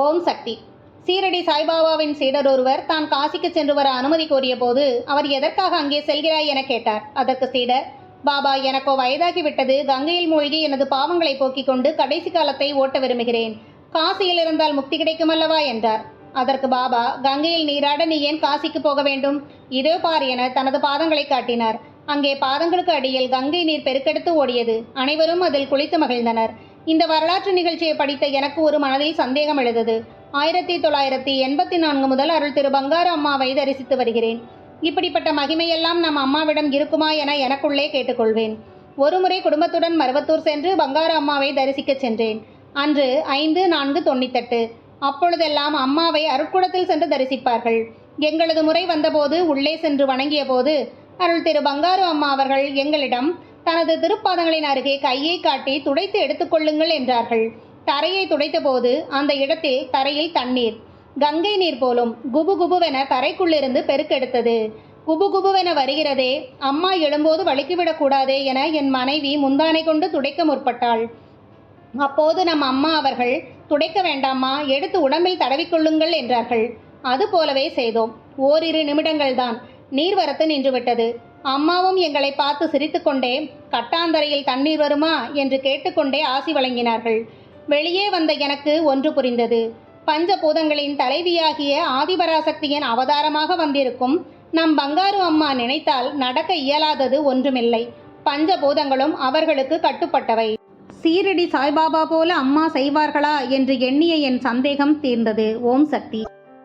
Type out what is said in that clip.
ஓம் சக்தி. சீரடி சாய்பாபாவின் சீடர் ஒருவர் தான் காசிக்கு சென்று வர அனுமதி கோரிய போது அவர் எதற்காக அங்கே செல்கிறாய் என கேட்டார். அதற்கு சீடர் பாபா எனக்கோ வயதாகிவிட்டது. கங்கையில் மூழ்கி எனது பாவங்களை போக்கிக் கொண்டு கடைசி காலத்தை ஓட்ட விரும்புகிறேன். காசியில் இருந்தால் முக்தி கிடைக்கும் அல்லவா என்றார். அதற்கு பாபா கங்கையில் நீராட நீ ஏன் காசிக்கு போக வேண்டும்? இதோ பார் என தனது பாதங்களை காட்டினார். அங்கே பாதங்களுக்கு அடியில் கங்கை நீர் பெருக்கெடுத்து ஓடியது. அனைவரும் அதில் குளித்து மகிழ்ந்தனர். இந்த வரலாற்று நிகழ்ச்சியை படித்த எனக்கு ஒரு மனதில் சந்தேகம் எழுந்தது. ஆயிரத்தி தொள்ளாயிரத்தி எண்பத்தி நான்கு முதல் அருள் திரு பங்காரு அம்மாவை தரிசித்து வருகிறேன். இப்படிப்பட்ட மகிமையெல்லாம் நம் அம்மாவிடம் இருக்குமா என எனக்குள்ளே கேட்டுக்கொள்வேன். ஒருமுறை குடும்பத்துடன் மருவத்தூர் சென்று பங்காரு அம்மாவை தரிசிக்கச் சென்றேன். அன்று ஐந்து நான்கு தொண்ணூத்தெட்டு. அப்பொழுதெல்லாம் அம்மாவை அருட்குளத்தில் சென்று தரிசிப்பார்கள். எங்களது முறை வந்தபோது உள்ளே சென்று வணங்கிய போது அருள் திரு பங்காரு அம்மா அவர்கள் எங்களிடம் தனது திருப்பாதங்களின் அருகே கையை காட்டி துடைத்து எடுத்துக்கொள்ளுங்கள் என்றார்கள். தரையை துடைத்தபோது அந்த இடத்தில் தரையில் தண்ணீர். கங்கை நீர் போலும் குபு குபுவென தரைக்குள்ளிருந்து பெருக்கெடுத்தது. குபு குபுவென வருகிறதே அம்மா எழும்போது வலிக்கிவிடக் கூடாதே என என் மனைவி முந்தானை கொண்டு துடைக்க முற்பட்டாள். அப்போது நம் அம்மா அவர்கள் துடைக்க வேண்டாமா எடுத்து உடம்பில் தடவிக்கொள்ளுங்கள் என்றார்கள். அது போலவே செய்தோம். ஓரிரு நிமிடங்கள்தான். நீர்வரத்து நின்றுவிட்டது. அம்மாவும் எங்களை பார்த்து சிரித்துக்கொண்டே கட்டாந்தரையில் தண்ணீர் வருமா? என்று கேட்டுக்கொண்டே ஆசி வழங்கினார்கள். வெளியே வந்த எனக்கு ஒன்று புரிந்தது. பஞ்சபூதங்களின் தலைவியாகிய ஆதிபராசக்தியின் அவதாரமாக வந்திருக்கும் நம் பங்காரு அம்மா நினைத்தால் நடக்க இயலாதது ஒன்றுமில்லை. பஞ்சபூதங்களும் அவர்களுக்கு கட்டுப்பட்டவை. சீரடி சாய்பாபா போல அம்மா செய்வார்களா? என்று எண்ணிய என் சந்தேகம் தீர்ந்தது. ஓம் சக்தி.